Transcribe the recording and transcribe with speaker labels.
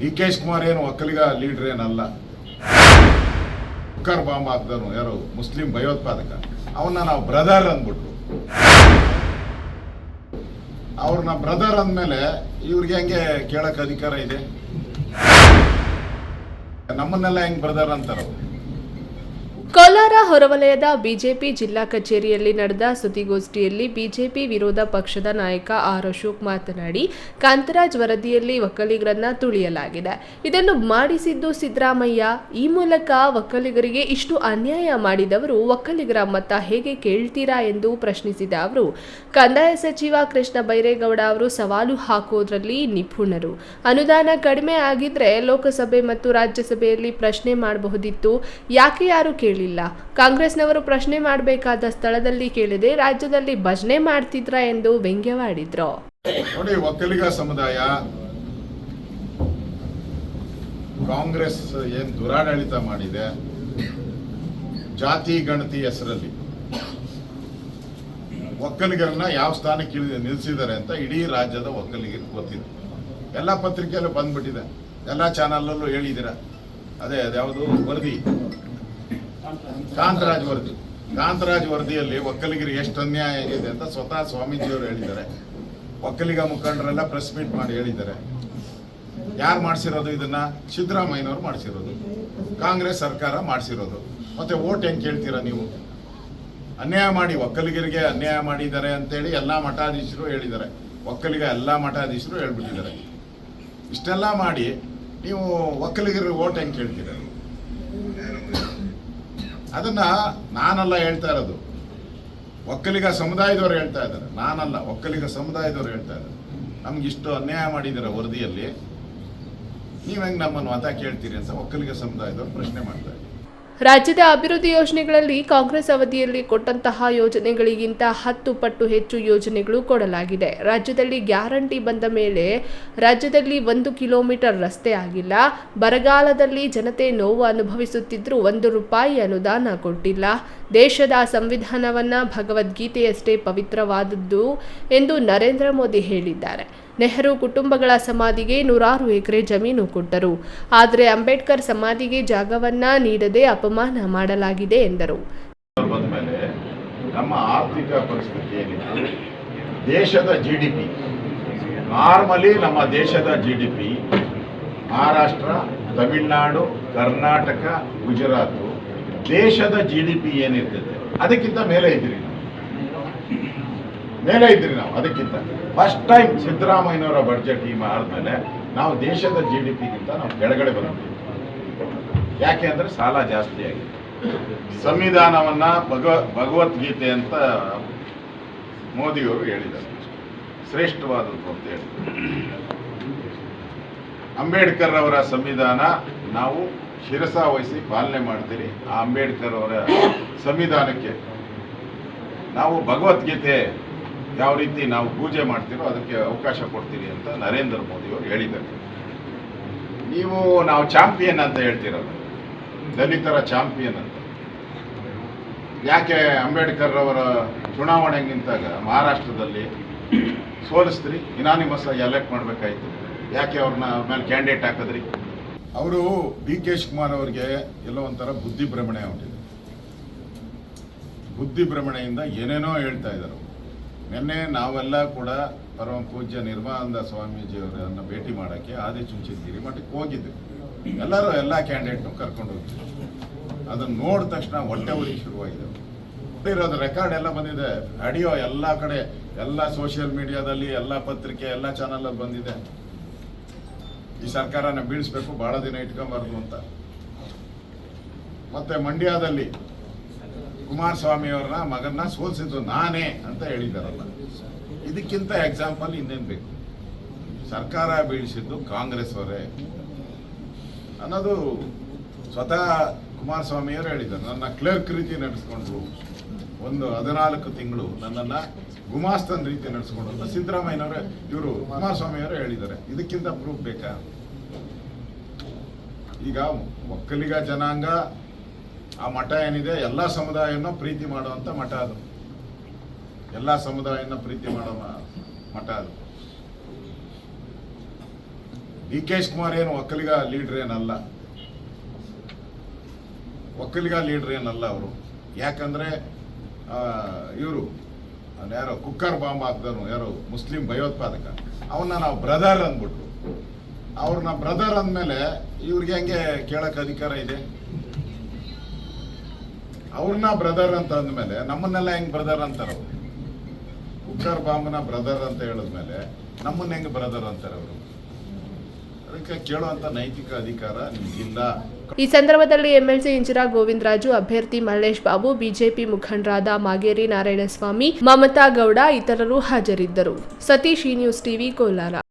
Speaker 1: D K Shivakumar ಏನು Vokkaliga leader ಏನಲ್ಲ. Cooker bomb ಹಾಕ್ದನು ಯಾರು? ಮುಸ್ಲಿಂ ಭಯೋತ್ಪಾದಕ. ಅವನ್ನ ನಾವು ಬ್ರದರ್ ಅಂದ್ಬಿಟ್ರು. ಅವ್ರನ್ನ ಬ್ರದರ್ ಅಂದಮೇಲೆ ಇವ್ರಿಗೆ ಹೆಂಗೆ ಕೇಳಕ್ ಅಧಿಕಾರ ಇದೆ? ನಮ್ಮನ್ನೆಲ್ಲ ಹೆಂಗೆ ಬ್ರದರ್ ಅಂತಾರ?
Speaker 2: ಕೋಲಾರ ಹೊರವಲಯದ ಬಿಜೆಪಿ ಜಿಲ್ಲಾ ಕಚೇರಿಯಲ್ಲಿ ನಡೆದ ಸುದ್ದಿಗೋಷ್ಠಿಯಲ್ಲಿ ಬಿಜೆಪಿ ವಿರೋಧ ಪಕ್ಷದ ನಾಯಕ ಆರ್ ಅಶೋಕ್ ಮಾತನಾಡಿ, ಕಾಂತರಾಜ್ ವರದಿಯಲ್ಲಿ ಒಕ್ಕಲಿಗರನ್ನ ತುಳಿಯಲಾಗಿದೆ. ಇದನ್ನು ಮಾಡಿಸಿದ್ದು ಸಿದ್ದರಾಮಯ್ಯ. ಈ ಮೂಲಕ ಒಕ್ಕಲಿಗರಿಗೆ ಇಷ್ಟು ಅನ್ಯಾಯ ಮಾಡಿದವರು ಒಕ್ಕಲಿಗರ ಮತ ಹೇಗೆ ಕೇಳ್ತೀರಾ ಎಂದು ಪ್ರಶ್ನಿಸಿದ ಅವರು, ಕಂದಾಯ ಸಚಿವ ಕೃಷ್ಣ ಬೈರೇಗೌಡ ಅವರು ಸವಾಲು ಹಾಕೋದ್ರಲ್ಲಿ ನಿಪುಣರು. ಅನುದಾನ ಕಡಿಮೆ ಆಗಿದ್ರೆ ಲೋಕಸಭೆ ಮತ್ತು ರಾಜ್ಯಸಭೆಯಲ್ಲಿ ಪ್ರಶ್ನೆ ಮಾಡಬಹುದಿತ್ತು. ಯಾಕೆ ಯಾರು ಕೇಳಿಲ್ಲ ಕಾಂಗ್ರೆಸ್ನವರು ಪ್ರಶ್ನೆ ಮಾಡಬೇಕಾದ ಸ್ಥಳದಲ್ಲಿ ಕೇಳಿದೆ ರಾಜ್ಯದಲ್ಲಿ ಭಜನೆ ಮಾಡ್ತಿದ್ರ ಎಂದು ವ್ಯಂಗ್ಯವಾಡಿದ್ರು.
Speaker 1: ನೋಡಿ ಒಕ್ಕಲಿಗ ಸಮುದಾಯ, ಕಾಂಗ್ರೆಸ್ ಏನ್ ದುರಾಡಳಿತ ಮಾಡಿದೆ? ಜಾತಿ, ಗಣತಿ ಹೆಸರಲ್ಲಿ. ಒಕ್ಕಲಿಗರನ್ನ ಯಾವ ಸ್ಥಾನಕ್ಕೆ ನಿಲ್ಲಿಸಿದ್ದಾರೆ ಅಂತ ಇಡೀ ರಾಜ್ಯದ ಒಕ್ಕಲಿಗರಿಗೆ ಗೊತ್ತಿದೆ. ಎಲ್ಲ ಪತ್ರಿಕೆಯಲ್ಲೂ ಬಂದ್ಬಿಟ್ಟಿದೆ. ಎಲ್ಲ ಚಾನಲಲ್ಲೂ ಹೇಳಿದಿರ ಅದೇ, ಅದ್ಯಾವುದು ವರದಿ? ಕಾಂತರಾಜ್ ವರದಿ. ಕಾಂತರಾಜ್ ವರದಿಯಲ್ಲಿ ಒಕ್ಕಲಿಗರಿಗೆ ಎಷ್ಟು ಅನ್ಯಾಯ ಆಗಿದೆ ಅಂತ ಸ್ವತಃ ಸ್ವಾಮೀಜಿಯವರು ಹೇಳಿದ್ದಾರೆ. ಒಕ್ಕಲಿಗ ಮುಖಂಡರೆಲ್ಲ ಪ್ರೆಸ್ ಮೀಟ್ ಮಾಡಿ ಹೇಳಿದ್ದಾರೆ. ಯಾರು ಮಾಡಿಸಿರೋದು ಇದನ್ನ? ಸಿದ್ದರಾಮಯ್ಯನವರು ಮಾಡಿಸಿರೋದು. ಕಾಂಗ್ರೆಸ್ ಸರ್ಕಾರ ಮಾಡಿಸಿರೋದು. ಮತ್ತೆ ಓಟ್ ಹೆಂಗೆ ಕೇಳ್ತೀರಾ ನೀವು? ಅನ್ಯಾಯ ಮಾಡಿ, ಒಕ್ಕಲಿಗರಿಗೆ ಅನ್ಯಾಯ ಮಾಡಿದ್ದಾರೆ ಅಂತೇಳಿ ಎಲ್ಲ ಮಠಾಧೀಶರು ಹೇಳಿದ್ದಾರೆ. ಒಕ್ಕಲಿಗ ಎಲ್ಲ ಮಠಾಧೀಶರು ಹೇಳ್ಬಿಟ್ಟಿದ್ದಾರೆ. ಇಷ್ಟೆಲ್ಲ ಮಾಡಿ ನೀವು ಒಕ್ಕಲಿಗರಿಗೆ ಓಟ್ ಹೆಂಗೆ ಕೇಳ್ತೀರ? ಅದನ್ನ ನಾನಲ್ಲ ಹೇಳ್ತಾ ಇರೋದು. ಒಕ್ಕಲಿಗ ಸಮುದಾಯದವರು ಹೇಳ್ತಾ ಇದ್ದಾರೆ. ನಾನಲ್ಲ, ಒಕ್ಕಲಿಗ ಸಮುದಾಯದವರು ಹೇಳ್ತಾ ಇದ್ದಾರೆ. ನಮ್ಗೆ ಇಷ್ಟು ಅನ್ಯಾಯ ಮಾಡಿದ್ದೀರ ವರದಿಯಲ್ಲಿ. ನೀವು ಹೆಂಗ್ ನಮ್ಮನ್ನು ಮತ ಕೇಳ್ತೀರಿ ಅಂತ ಒಕ್ಕಲಿಗ ಸಮುದಾಯದವರು ಪ್ರಶ್ನೆ ಮಾಡ್ತಾ ಇದ್ದಾರೆ.
Speaker 2: ರಾಜ್ಯದ ಅಭಿವೃದ್ಧಿ ಯೋಜನೆಗಳಲ್ಲಿ ಕಾಂಗ್ರೆಸ್ ಅವಧಿಯಲ್ಲಿ ಕೊಟ್ಟಂತಹ ಯೋಜನೆಗಳಿಗಿಂತ ಹತ್ತು ಪಟ್ಟು ಹೆಚ್ಚು ಯೋಜನೆಗಳು ಕೊಡಲಾಗಿದೆ. ರಾಜ್ಯದಲ್ಲಿ ಗ್ಯಾರಂಟಿ ಬಂದ ಮೇಲೆ ರಾಜ್ಯದಲ್ಲಿ ಒಂದು ಕಿಲೋಮೀಟರ್ ರಸ್ತೆ ಆಗಿಲ್ಲ. ಬರಗಾಲದಲ್ಲಿ ಜನತೆ ನೋವು ಅನುಭವಿಸುತ್ತಿದ್ದರೂ ಒಂದು ರೂಪಾಯಿ ಅನುದಾನ ಕೊಟ್ಟಿಲ್ಲ. ದೇಶದ ಸಂವಿಧಾನವನ್ನು ಭಗವದ್ಗೀತೆಯಷ್ಟೇ ಪವಿತ್ರವಾದದ್ದು ಎಂದು ನರೇಂದ್ರ ಮೋದಿ ಹೇಳಿದ್ದಾರೆ. ನೆಹರು ಕುಟುಂಬಗಳ ಸಮಾಧಿಗೆ ನೂರಾರು ಎಕರೆ ಜಮೀನು ಕೊಟ್ಟರು. ಆದರೆ ಅಂಬೇಡ್ಕರ್ ಸಮಾಧಿಗೆ ಜಾಗವನ್ನ ನೀಡದೆ ಅಪಮಾನ ಮಾಡಲಾಗಿದೆ ಎಂದರು.
Speaker 1: ನಮ್ಮ ಆರ್ಥಿಕ ಪರಿಸ್ಥಿತಿ ದೇಶದ ಜಿ ಡಿ ಪಿ ನಾರ್ಮಲಿ ನಮ್ಮ ದೇಶದ G D P Maharashtra, Tamil Nadu, Karnataka, Gujarat ದೇಶದ ಜಿ ಡಿ ಪಿ ಏನಿರ್ತದೆ, ಅದಕ್ಕಿಂತ ಮೇಲೆ ಇದ್ದೀರಿ. ಮೇಲೆ ಇದ್ರಿ ನಾವು, ಅದಕ್ಕಿಂತ. ಫಸ್ಟ್ ಟೈಮ್ ಸಿದ್ದರಾಮಯ್ಯನವರ ಬಡ್ಜೆಟ್ ಈ ಮಾಡಿದ್ಮೇಲೆ ನಾವು ದೇಶದ ಜಿ ಡಿ ಪಿಗಿಂತ ನಾವು ಕೆಳಗಡೆ ಬಂದಿದ್ದೀವಿ ಯಾಕೆ ಅಂದರೆ ಸಾಲ ಜಾಸ್ತಿ ಆಗಿದೆ. ಸಂವಿಧಾನವನ್ನ ಭಗವ, ಭಗವದ್ಗೀತೆ ಅಂತ ಮೋದಿಯವರು ಹೇಳಿದ್ದಾರೆ. ಶ್ರೇಷ್ಠವಾದದ್ದು ಅಂತ ಹೇಳಿದರು ಅಂಬೇಡ್ಕರ್ ಅವರ ಸಂವಿಧಾನ ನಾವು ಶಿರಸ ವಹಿಸಿ ಪಾಲನೆ ಮಾಡ್ತೀರಿ. ಆ ಅಂಬೇಡ್ಕರ್ ಅವರ ಸಂವಿಧಾನಕ್ಕೆ ನಾವು ಭಗವದ್ಗೀತೆ ಯಾವ ರೀತಿ ನಾವು ಪೂಜೆ ಮಾಡ್ತೀರೋ ಅದಕ್ಕೆ ಅವಕಾಶ ಕೊಡ್ತೀರಿ ಅಂತ ನರೇಂದ್ರ ಮೋದಿ ಅವರು ಹೇಳಿದ್ದಾರೆ. ನೀವು ನಾವು ಚಾಂಪಿಯನ್ ಅಂತ ಹೇಳ್ತೀರಲ್ಲ, ದಲಿತರ ಚಾಂಪಿಯನ್ ಅಂತ. ಯಾಕೆ ಅಂಬೇಡ್ಕರ್ ಅವರ ಚುನಾವಣೆ ನಿಂತಾಗ ಮಹಾರಾಷ್ಟ್ರದಲ್ಲಿ ಸೋಲಿಸ್ತ್ರಿ ಇನಾನಿಮಸ್ ಆಗಿ ಎಲೆಕ್ಟ್ ಮಾಡ್ಬೇಕಾಯ್ತು. ಯಾಕೆ ಅವ್ರನ್ನ ಅವ್ರ ಮೇಲೆ ಕ್ಯಾಂಡಿಡೇಟ್ ಹಾಕಿದ್ರಿ? ಅವರು ಡಿ ಕೆ ಶಿವಕುಮಾರ್ ಅವರಿಗೆ ಎಲ್ಲೋ ಒಂಥರ ಬುದ್ಧಿ ಭ್ರಮಣೆ ಹೊಂಟಿದೆ ಬುದ್ಧಿ ಏನೇನೋ ಹೇಳ್ತಾ ಇದ್ದಾರೆ. ನಿನ್ನೆ ನಾವೆಲ್ಲ ಕೂಡ ಪರಮ ಪೂಜ್ಯ ನಿರ್ಮಾನಂದ ಸ್ವಾಮೀಜಿಯವರನ್ನು ಭೇಟಿ ಮಾಡೋಕ್ಕೆ ಆದಿಚುಂಚನಗಿರಿ ಮಠಕ್ಕೆ ಹೋಗಿದ್ದೆ ಎಲ್ಲರೂ ಎಲ್ಲ ಕ್ಯಾಂಡಿಡೇಟ್ನು ಕರ್ಕೊಂಡು ಹೋಗಿದ್ದೆ ಅದನ್ನು ನೋಡಿದ ತಕ್ಷಣ ಹೊಟ್ಟೆ ಉರಿ ಶುರುವಾಗಿದೆ. ಇರೋದು ರೆಕಾರ್ಡ್ ಎಲ್ಲ ಬಂದಿದೆ. ಆಡಿಯೋ ಎಲ್ಲ ಕಡೆ, ಎಲ್ಲ ಸೋಷಿಯಲ್ ಮೀಡಿಯಾದಲ್ಲಿ ಎಲ್ಲ ಪತ್ರಿಕೆ, ಎಲ್ಲ ಚಾನಲಲ್ಲಿ ಬಂದಿದೆ. ಈ ಸರ್ಕಾರನ ಬೀಳಿಸ್ಬೇಕು ಬಹಳ ದಿನ ಇಟ್ಕೊಂಬಾರ್ದು ಅಂತ. ಮತ್ತೆ ಮಂಡ್ಯದಲ್ಲಿ ಕುಮಾರಸ್ವಾಮಿ ಅವರನ್ನ ಮಗನ್ನ ಸೋಲಿಸಿದ್ದು ನಾನೇ ಅಂತ ಹೇಳಿದಾರಲ್ಲ ಇದಕ್ಕಿಂತ ಎಕ್ಸಾಂಪಲ್ ಇನ್ನೇನು ಬೇಕು? ಸರ್ಕಾರ ಬೀಳಿಸಿದ್ದು ಕಾಂಗ್ರೆಸ್ ಅವರೇ. ಅನ್ನೋದು ಸ್ವತಃ ಕುಮಾರಸ್ವಾಮಿಯವರು ಹೇಳಿದ್ದಾರೆ. ನನ್ನ ಕ್ಲರ್ಕ್ ರೀತಿ ನಡೆಸ್ಕೊಂಡ್ರು ಒಂದು ಹದಿನಾಲ್ಕು ತಿಂಗಳು ನನ್ನನ್ನ ಗುಮಾಸ್ತನ ರೀತಿ ನಡೆಸ್ಕೊಂಡು ಅಂತ ಸಿದ್ದರಾಮಯ್ಯನವರೇ, ಇವರು ಕುಮಾರಸ್ವಾಮಿಯವರು ಹೇಳಿದ್ದಾರೆ. ಇದಕ್ಕಿಂತ ಪ್ರೂಫ್ ಬೇಕಾ? ಈಗ ಒಕ್ಕಲಿಗ ಜನಾಂಗ ಆ ಮಠ ಏನಿದೆ, ಎಲ್ಲ ಸಮುದಾಯವನ್ನು ಪ್ರೀತಿ ಮಾಡುವಂತ ಮಠ ಅದು. ಎಲ್ಲ ಸಮುದಾಯನ ಪ್ರೀತಿ ಮಾಡೋ ಮಠ ಅದು. ಡಿ ಕೆ ಕುಮಾರ್ ಏನು ಒಕ್ಕಲಿಗ ಲೀಡ್ರ್ ಏನಲ್ಲ. ಒಕ್ಕಲಿಗ ಲೀಡ್ರ್ ಏನಲ್ಲ ಅವರು. ಯಾಕಂದ್ರೆ ಇವರು ಯಾರೋ ಕುಕ್ಕರ್ ಬಾಂಬ್ ಹಾಕ್ದನು ಯಾರೋ ಮುಸ್ಲಿಂ ಭಯೋತ್ಪಾದಕ. ಅವನ್ನ ನಾವು ಬ್ರದರ್ ಅಂದ್ಬಿಟ್ರು. ಅವ್ರನ್ನ ಬ್ರದರ್ ಅಂದಮೇಲೆ ಇವ್ರಿಗೆ ಹೆಂಗೆ ಕೇಳೋಕೆ ಅಧಿಕಾರ ಇದೆ? ಅವ್ರನ್ನ ಬ್ರದರ್ ಅಂತ ಅಂದಮೇಲೆ, ನಮ್ಮನ್ನೆಲ್ಲ ಹೆಂಗ್ ಬ್ರದರ್ ಅಂತಾರ ಅವರು? ಕುಕ್ಕರ್ ಬಾಂಬನ ಬ್ರದರ್ ಅಂತ ಹೇಳಿದ್ಮೇಲೆ, ನಮ್ಮನ್ನ ಹೆಂಗ್ ಬ್ರದರ್ ಅಂತಾರೆ ಅವರು? ಅದಕ್ಕೆ ಕೇಳುವಂತ ನೈತಿಕ ಅಧಿಕಾರ ನಿಮ್ಗಿಲ್ಲ.
Speaker 2: ಈ ಸಂದರ್ಭದಲ್ಲಿ ಎಂಎಲ್ಸಿ ಇಂಜಿರಾ ಗೋವಿಂದರಾಜು, ಅಭ್ಯರ್ಥಿ ಮಲ್ಲೇಶ್ ಬಾಬು, ಬಿಜೆಪಿ ಮುಖಂಡರಾದ ಮಾಗೇರಿ ನಾರಾಯಣಸ್ವಾಮಿ, ಮಮತಾ ಗೌಡ ಇತರರು ಹಾಜರಿದ್ದರು. ಸತೀಶ್ ಈ ನ್ಯೂಸ್ ಟಿವಿ, ಕೋಲಾರ.